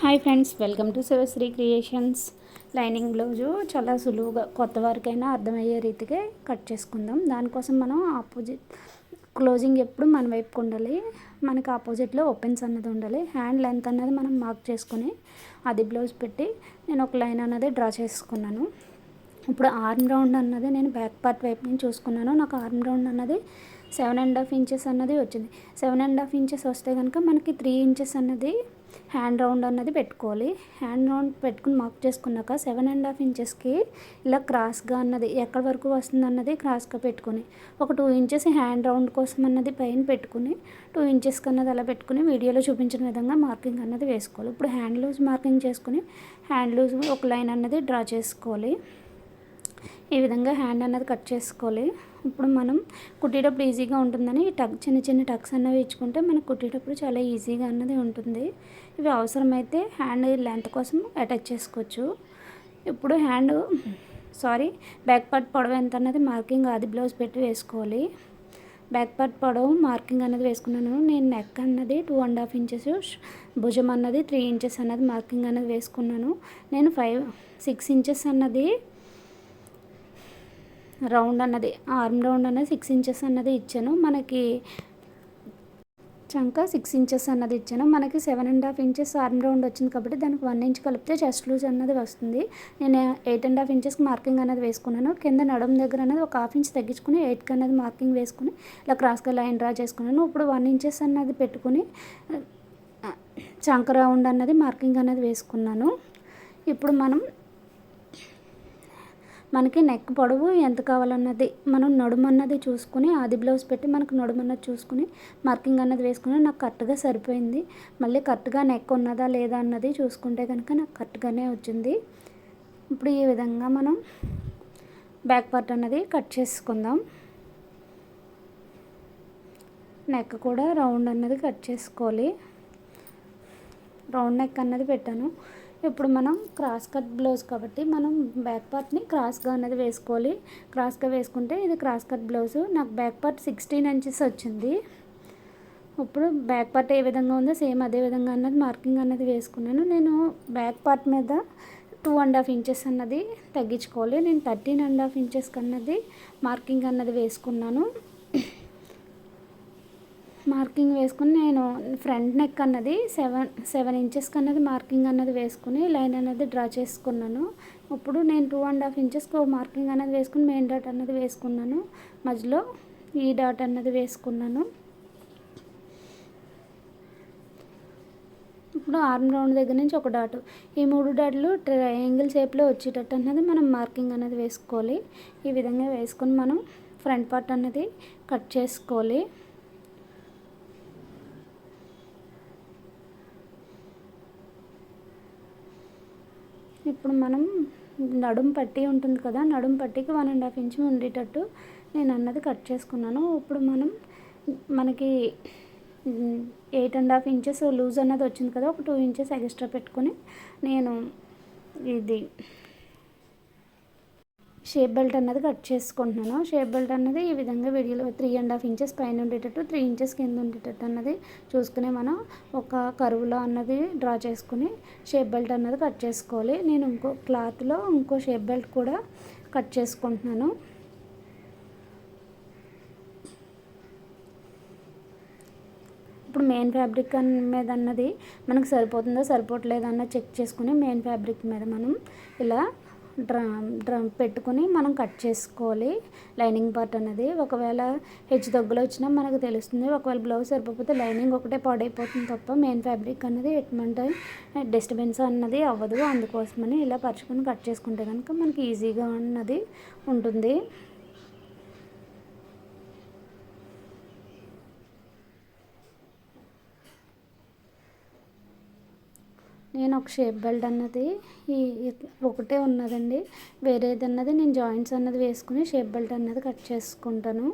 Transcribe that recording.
Hi friends welcome to Shivashri creations. Lining blouse చాలా సులువుగా కొత్త వారికైనా అర్థమయ్యే రీతిగా కట్ చేసుకుందాం. దానికోసం మనం ఆపోజిట్ క్లోజింగ్ ఎప్పుడు మన వైపుకు ఉండాలి. మనకి ఆపోజిట్లో ఓపెన్స్ అన్నది ఉండాలి. హ్యాండ్ లెంత్ అన్నది మనం మార్క్ చేసుకొని అది బ్లౌజ్ పెట్టి నేను ఒక లైన్ అన్నది డ్రా చేసుకున్నాను. ఇప్పుడు ఆర్మ్ రౌండ్ అన్నది నేను బ్యాక్ పార్ట్ వైపు నుంచి చూసుకున్నాను. నాకు ఆర్మ్ రౌండ్ అన్నది సెవెన్ అండ్ హాఫ్ ఇంచెస్ అన్నది వచ్చింది. సెవెన్ అండ్ హాఫ్ ఇంచెస్ వస్తే కనుక మనకి త్రీ ఇంచెస్ అన్నది హ్యాండ్ రౌండ్ అన్నది పెట్టుకోవాలి. హ్యాండ్ రౌండ్ పెట్టుకుని మార్క్ చేసుకున్నాక సెవెన్ అండ్ హాఫ్ ఇంచెస్కి ఇలా క్రాస్గా అన్నది ఎక్కడి వరకు వస్తుంది అన్నది క్రాస్గా పెట్టుకుని ఒక టూ ఇంచెస్ హ్యాండ్ రౌండ్ కోసం అన్నది పైన పెట్టుకుని టూ ఇంచెస్కి అన్నది అలా పెట్టుకుని వీడియోలో చూపించిన విధంగా మార్కింగ్ అన్నది వేసుకోవాలి. ఇప్పుడు హ్యాండ్ లూజ్ మార్కింగ్ చేసుకుని హ్యాండ్ లూజ్ ఒక లైన్ అన్నది డ్రా చేసుకోవాలి. ఈ విధంగా హ్యాండ్ అన్నది కట్ చేసుకోవాలి. ఇప్పుడు మనం కుట్టేటప్పుడు ఈజీగా ఉంటుందని టక్ చిన్న చిన్న టక్స్ అన్నవి ఇచ్చుకుంటే మనకు కుట్టేటప్పుడు చాలా ఈజీగా అన్నది ఉంటుంది. ఇవి అవసరమైతే హ్యాండ్ లెంత్ కోసం అటాచ్ చేసుకోవచ్చు. ఇప్పుడు హ్యాండ్ సారీ బ్యాక్ పార్ట్ పొడవు ఎంత అన్నది మార్కింగ్ అది బ్లౌజ్ పెట్టి వేసుకోవాలి. బ్యాక్ పార్ట్ పొడవు మార్కింగ్ అనేది వేసుకున్నాను. నేను నెక్ అన్నది టూ అండ్ హాఫ్ ఇంచెస్ భుజం అన్నది త్రీ ఇంచెస్ అన్నది మార్కింగ్ అనేది వేసుకున్నాను. నేను ఫైవ్ సిక్స్ ఇంచెస్ అన్నది రౌండ్ అన్నది ఆర్మ్ రౌండ్ అన్నది సిక్స్ ఇంచెస్ అన్నది ఇచ్చాను. మనకి చంక సిక్స్ ఇంచెస్ అన్నది ఇచ్చాను. మనకి seven and half inches arm round వచ్చింది కాబట్టి దానికి వన్ ఇంచ్ కలిపితే చెస్ట్ లూజ్ అన్నది వస్తుంది. నేను ఎయిట్ అండ్ హాఫ్ ఇంచెస్కి మార్కింగ్ అనేది వేసుకున్నాను. కింద నడుం దగ్గర అనేది ఒక హాఫ్ ఇంచ్ తగ్గించుకుని ఎయిట్కి అనేది మార్కింగ్ వేసుకుని ఇలా క్రాస్గా లైన్ డ్రా చేసుకున్నాను. ఇప్పుడు వన్ ఇంచెస్ అన్నది పెట్టుకుని చంక రౌండ్ అన్నది మార్కింగ్ అనేది వేసుకున్నాను. ఇప్పుడు మనం మనకి నెక్ పొడవు ఎంత కావాలన్నది మనం నడుము అన్నది చూసుకుని ఆది బ్లౌజ్ పెట్టి మనకు నడుము అన్నది చూసుకుని మార్కింగ్ అన్నది వేసుకుని నాకు కరెక్ట్గా సరిపోయింది. మళ్ళీ కరెక్ట్గా నెక్ ఉన్నదా లేదా అన్నది చూసుకుంటే కనుక నాకు కరెక్ట్గానే వచ్చింది. ఇప్పుడు ఈ విధంగా మనం బ్యాక్ పార్ట్ అన్నది కట్ చేసుకుందాం. నెక్ కూడా రౌండ్ అన్నది కట్ చేసుకోవాలి. రౌండ్ నెక్ అన్నది పెట్టాను. ఇప్పుడు మనం క్రాస్ కట్ బ్లౌజ్ కాబట్టి మనం బ్యాక్ పార్ట్ని క్రాస్గా అనేది వేసుకోవాలి. క్రాస్గా వేసుకుంటే ఇది క్రాస్ కట్ బ్లౌజ్. నాకు బ్యాక్ పార్ట్ సిక్స్టీన్ ఇంచెస్ వచ్చింది. ఇప్పుడు బ్యాక్ పార్ట్ ఏ విధంగా ఉందో సేమ్ అదే విధంగా అన్నది మార్కింగ్ అన్నది వేసుకున్నాను. నేను బ్యాక్ పార్ట్ మీద టూ అండ్ హాఫ్ ఇంచెస్ అన్నది తగ్గించుకోవాలి. నేను థర్టీన్ అండ్ హాఫ్ ఇంచెస్ అన్నది మార్కింగ్ అన్నది వేసుకున్నాను. మార్కింగ్ వేసుకుని నేను ఫ్రంట్ నెక్ అన్నది సెవెన్ సెవెన్ ఇంచెస్కి అన్నది మార్కింగ్ అన్నది వేసుకుని లైన్ అనేది డ్రా చేసుకున్నాను. ఇప్పుడు నేను టూ అండ్ హాఫ్ ఇంచెస్కి మార్కింగ్ అన్నది వేసుకుని మెయిన్ డాట్ అన్నది వేసుకున్నాను. మధ్యలో ఈ డాట్ అన్నది వేసుకున్నాను. ఇప్పుడు ఆర్మ్ రౌండ్ దగ్గర నుంచి ఒక డాట్. ఈ మూడు డాట్లు ట్రయాంగిల్ షేప్లో వచ్చేటట్టు అన్నది మనం మార్కింగ్ అనేది వేసుకోవాలి. ఈ విధంగా వేసుకొని మనం ఫ్రంట్ పార్ట్ అన్నది కట్ చేసుకోవాలి. ఇప్పుడు మనం నడుం పట్టి ఉంటుంది కదా నడుం పట్టికి వన్ అండ్ హాఫ్ ఇంచ్ ఉండేటట్టు నేను అన్నది కట్ చేసుకున్నాను. ఇప్పుడు మనం మనకి eight and half inches loose అన్నది వచ్చింది కదా ఒక టూ ఇంచెస్ ఎక్స్ట్రా పెట్టుకొని నేను ఇది షేప్ బెల్ట్ అన్నది కట్ చేసుకుంటున్నాను. షేప్ బెల్ట్ అన్నది ఈ విధంగా వీడియోలో త్రీ అండ్ హాఫ్ ఇంచెస్ పైన ఉండేటట్టు త్రీ ఇంచెస్ కింద ఉండేటట్టు అన్నది చూసుకుని మనం ఒక కరువులో అన్నది డ్రా చేసుకుని షేప్ బెల్ట్ అన్నది కట్ చేసుకోవాలి. నేను ఇంకో క్లాత్లో ఇంకో షేప్ బెల్ట్ కూడా కట్ చేసుకుంటున్నాను. ఇప్పుడు మెయిన్ ఫ్యాబ్రిక్ మీద అన్నది మనకు సరిపోతుందో సరిపోవట్లేదో అన్నది చెక్ చేసుకుని మెయిన్ ఫ్యాబ్రిక్ మీద మనం ఇలా డ్రమ్ డ్రమ్ పెట్టుకుని మనం కట్ చేసుకోవాలి. లైనింగ్ పార్ట్ అనేది ఒకవేళ హెచ్చు తగ్గులు వచ్చినా మనకు తెలుస్తుంది. ఒకవేళ బ్లౌజ్ సరిపోతే లైనింగ్ ఒకటే పాడైపోతుంది తప్ప మెయిన్ ఫ్యాబ్రిక్ అనేది ఎటువంటి డిస్టర్బెన్స్ అన్నది అవ్వదు. అందుకోసమని ఇలా పరుచుకొని కట్ చేసుకుంటే కనుక మనకి ఈజీగా అన్నది ఉంటుంది. నేను ఒక షేప్ బెల్ట్ అన్నది ఈ ఒకటే ఉన్నదండి. వేరేది అన్నది నేను జాయింట్స్ అన్నది వేసుకుని షేప్ బెల్ట్ అన్నది కట్ చేసుకుంటాను.